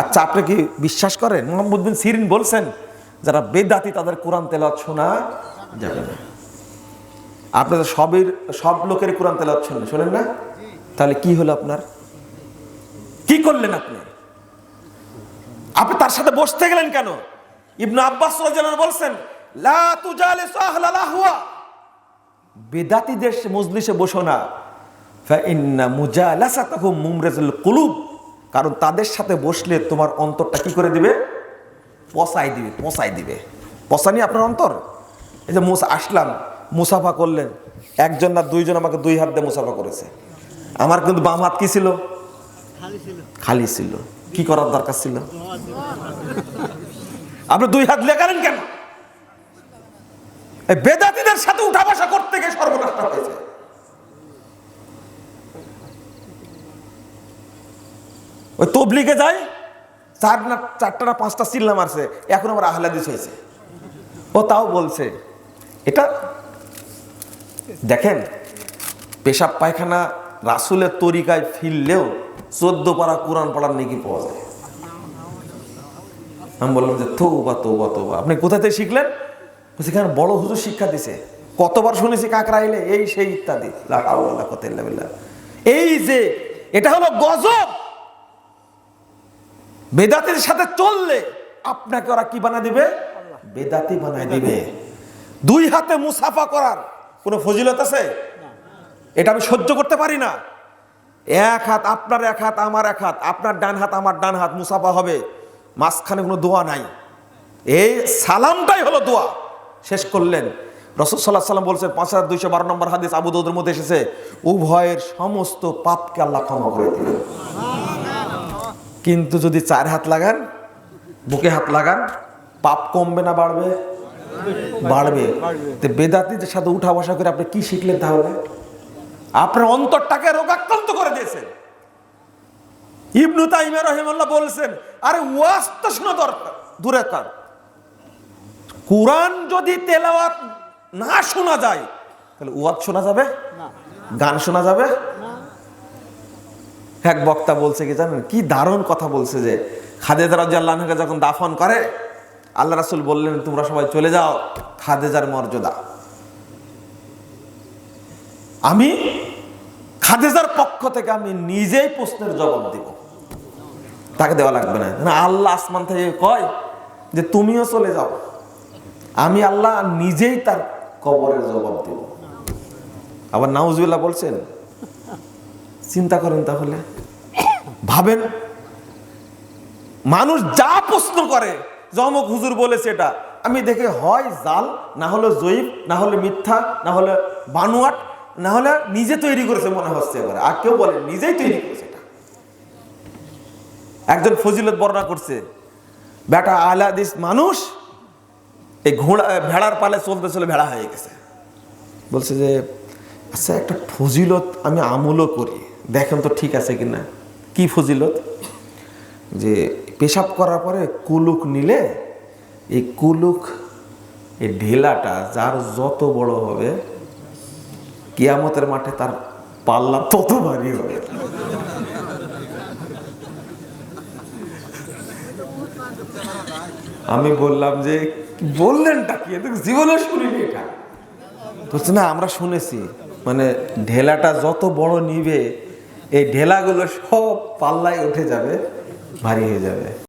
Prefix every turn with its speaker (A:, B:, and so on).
A: আচ্ছা আপনি কি বিশ্বাস করেন? মোহাম্মদ বিন সিরিন বলছেন, যারা বেদাতি তাদের কোরআন তেলাওয়াত শোনা যাবে না। আপনাদের সবের, সব লোকের কোরআন তেলাওয়াত শোনেন শোনেন না? তাহলে কি হলো আপনার? কি করলেন আপনি? আপনি তার সাথে বসতে গেলেন কেন? ইবনু আব্বাস বলছেন, লা তুজালিসু আহলাল আহওয়া বেদাতিদের মজলিসে বসো না। মুজালাসাতাহুম মুমরাজুল কুলুব। কারণ তাদের সাথে বসলে তোমার অন্তরটা কি করে দিবে? পচাই দিবে পচাই দিবে। পচানি আপনার অন্তর? এই যে মুসা আসলাম মুসাফা করলেন। একজন না দুইজন আমাকে দুই হাত দিয়ে মুসাফা করেছে। আমার কিন্তু বাম হাত কি ছিল। খালি ছিল। কি করার দরকার ছিল? আপনি দুই হাত লেখালেন কেন? এই বেদাতিদের সাথে উঠা বসা করতে ওই তবলিগে যায়, চার না, চারটা না পাঁচটা চিল্লা মারছে, এখন আমার আহলাদিস হয়েছে ও তাও বলছে, এটা দেখেন, পেশাব পায়খানা রাসুলের তরিকায় ফিরলেও চোদ্দ পাড়া কোরআন পড়ার নাকি পাওয়া যায়। আমি বললাম যে, তৌবা তৌবা তৌবা। আপনি কোথা থেকে শিখলেন? সেখানে বড় হুজুর শিক্ষা দিছে। কতবার শুনেছি কাকরা এলে, এই সেই ইত্যাদি। এই যে, এটা হলো গজব! বেদাতির সাথে চললে আপনাকে ওরা কি বানা দিবে? বেদাতি বানায় দিবে। দুই হাতে মুসাফা করার কোনো ফজিলত আছে? এটা আমি সহ্য করতে পারি না। এক হাত আপনার, এক হাত আমার, এক হাত। আপনার ডান হাত, আমার ডান হাত মুসাফা হবে। মাঝখানে কোনো দোয়া নাই। এই সালামটাই হলো দোয়া। শেষ করলেন। রসদ সাল্লাহ সাল্লাম বলছেন, পাঁচ হাজার দুইশো বারো নম্বর হাদিস আবু দৌদের মধ্যে এসেছে, উভয়ের সমস্ত পাপকে আল্লাহ ক্ষমা করে দিলেন কিন্তু যদি চার হাত লাগান বুকে হাত লাগান পাপ কমবে না বাড়বে? বাড়বে। তো বেদাতিদের সাথে উঠা বসা করে আপনি কি শিখলেন তাহলে? আপনার অন্তরটাকে রোগাক্রান্ত করে দিয়েছেন। ইবনু তাইমা রহিমাল্লাহ বলছেন আরে ওয়াজ তো শোনা দরকার দূরে কার কোরআন যদি তেলাওয়াত না শোনা যায় তাহলে ওয়াজ শোনা যাবে? গান শোনা যাবে? এক বক্তা বলছে কি জানেন? কি দারুণ কথা বলছে যে খাদেজা রাজিয়াল্লাহকে যখন দাফন করে আল্লাহ রাসুল বললেন, তোমরা সবাই চলে যাও, খাদেজার মর্যাদা। আমি খাদেজার পক্ষ থেকে আমি নিজেই প্রশ্নের জবাব দিব। তাকে দেওয়া লাগবে না। না, আল্লাহ আসমান থেকে কয় যে, তুমিও চলে যাও। আমি আল্লাহ নিজেই তার কবরের জবাব দেব। আবার নাউজুল্লাহ বলছেন, চিন্তা করেন তাহলে। ভাবেন? মানুষ যা প্রশ্ন করে জমক হুজুর বলেছে এটা আমি দেখে হয় জাল, না হলে জয়ীব না হলে মিথ্যা, না হলে বানুয়াট, না হলে নিজে তৈরি করেছে মনে হচ্ছে এবারে। আর কেউ বলে নিজেই তৈরি করেছে একজন ফজিলত বর্ণনা করছে, বেটা আলাদিস মানুষ, এই ঘোড়া ভেড়ার পালে চলতে চলে ভেড়া হয়ে গেছে। বলছে যে আচ্ছা একটা ফজিলত আমি আমলও করি। দেখেন তো ঠিক আছে কিনা? কি ফজিলত? যে পেশাব করার পরে কুলুক নিলে এই কুলুক এই ঢেলাটা যার যত বড় হবে, কিয়ামতের মাঠে তার পাল্লা তত ভারী হবে। আমি বললাম যে কি? বললেনটা কি জীবনে শুনিনি এটা। বলছে, না, আমরা শুনেছি। মানে ঢেলাটা যত বড় নিবে এই ঢেলাগুলো সব পাল্লায় উঠে যাবে ভারী হয়ে যাবে।